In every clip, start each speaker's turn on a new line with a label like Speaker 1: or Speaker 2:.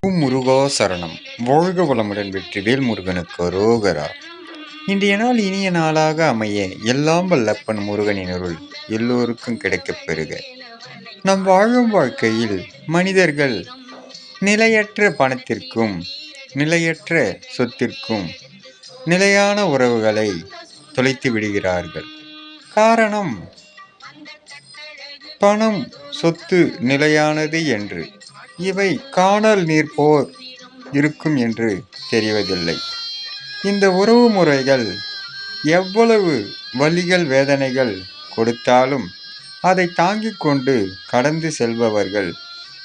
Speaker 1: முருகா சரணம். வாழ்க வளமுடன் வெற்றி வேல் முருகனுக்கு ரோகரா. இன்றைய நாள் இனிய நாளாக அமைய எல்லாம் வல்லப்பன் முருகனின் அருள் எல்லோருக்கும் கிடைக்கப் பெறுக. நம் வாழும் வாழ்க்கையில் மனிதர்கள் நிலையற்ற பணத்திற்கும் நிலையற்ற சொத்திற்கும் நிலையான உறவுகளை தொலைத்து விடுகிறார்கள். காரணம் பணம் சொத்து நிலையானது என்று. இவை காணல் நீர் போர் இருக்கும் என்று தெரிவதில்லை. இந்த உறவு முறைகள் எவ்வளவு வலிகள் வேதனைகள் கொடுத்தாலும் அதை தாங்கிக் கொண்டு கடந்து செல்பவர்கள்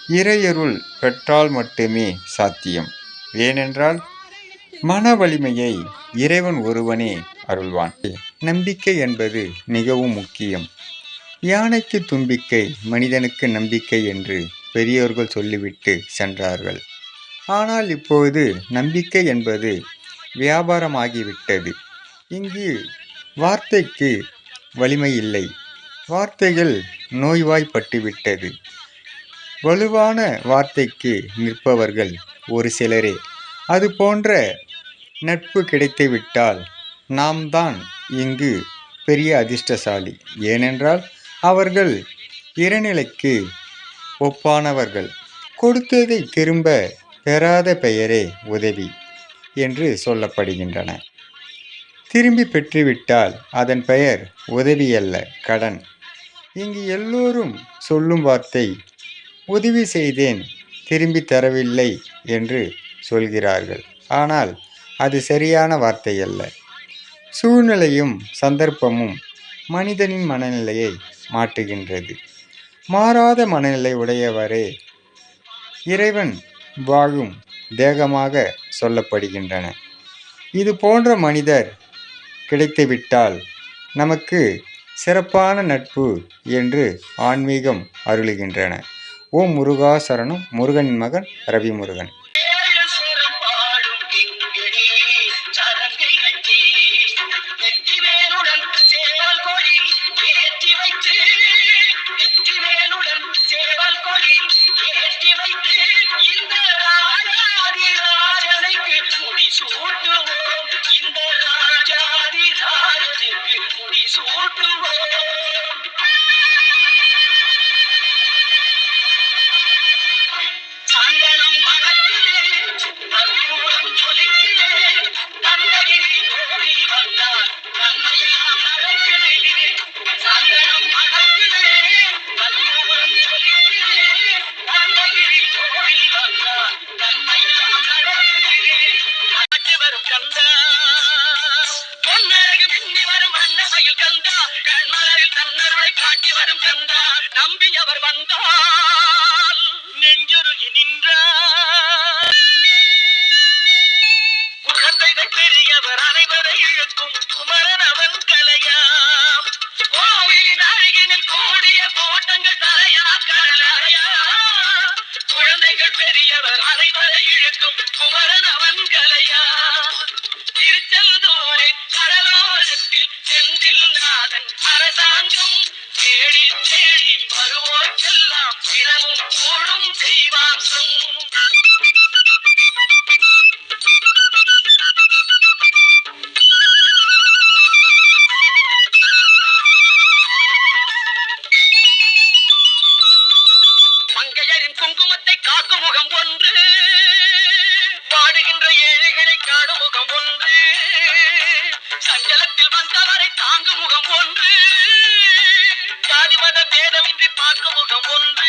Speaker 1: இறையருள் பெற்றால் மட்டுமே சாத்தியம். ஏனென்றால் மன வலிமையை இறைவன் ஒருவனே அருள்வான். நம்பிக்கை என்பது மிகவும் முக்கியம். யானைக்கு தும்பிக்கை மனிதனுக்கு நம்பிக்கை என்று பெரியோர்கள் சொல்லிவிட்டு சென்றார்கள். ஆனால் இப்போது நம்பிக்கை என்பது வியாபாரமாகிவிட்டது. இங்கு வார்த்தைக்கு வலிமை இல்லை வார்த்தைகள் நோய்வாய்ப்பட்டுவிட்டது. வலுவான வார்த்தைக்கு நிற்பவர்கள் ஒரு சிலரே. அது போன்ற நட்பு கிடைத்துவிட்டால் நாம் தான் இங்கு பெரிய அதிர்ஷ்டசாலி. ஏனென்றால் அவர்கள் இறைநிலைக்கு ஒப்பானவர்கள். கொடுத்ததை திரும்ப பெறாத பெயரே உதவி என்று சொல்லப்படுகின்றன. திரும்பி பெற்றுவிட்டால் அதன் பெயர் உதவி அல்ல கடன். இங்கு எல்லோரும் சொல்லும் வார்த்தை உதவி செய்தேன் திரும்பி தரவில்லை என்று சொல்கிறார்கள். ஆனால் அது சரியான வார்த்தை அல்ல சூழ்நிலையும் சந்தர்ப்பமும் மனிதனின் மனநிலையை மாற்றுகின்றது மாறாத மனநிலை உடையவரே இறைவன் வாழும் தேகமாக சொல்லப்படுகின்றன. இது போன்ற மனிதர் கிடைத்துவிட்டால் நமக்கு சிறப்பான நட்பு என்று ஆன்மீகம் அருளுகின்றன. ஓம் முருகாசரனும் முருகன் முருகனின் மகன் ரவி முருகன்
Speaker 2: கந்தா, பொன்னழகு மின்னி வரும் அன்னமயில் கந்தா, கண்மலரில் தன்னருளை காட்டி வரும் கந்தா, நம்பியவர் வந்தால் நெஞ்சுருகி நின்றார். குழந்தைகள் பெரியவர் அனைவரை இழுக்கும் குமரன் அவன் கலையாம். கோவிலின் அருகினில் கூடிய கூட்டங்கள் தலையா குழந்தைகள் பெரியவர் அனைவரை இழுக்கும் குமரன் தேடி தேடி வருவோர்க்கெல்லாம் தினமும் கூடும் தெய்வாம்சம் மங்கையரின் குங்குமத்தை காக்கும் முகம் ஒன்று. பாடுகின்ற ஏழைகளை காடும் முகம் ஒன்று. சஞ்சலத்தில் வந்தவரை தாங்கும் முகம் ஒன்று ஜாதி மத பேதமின்றி பார்க்கும் முகம் ஒன்று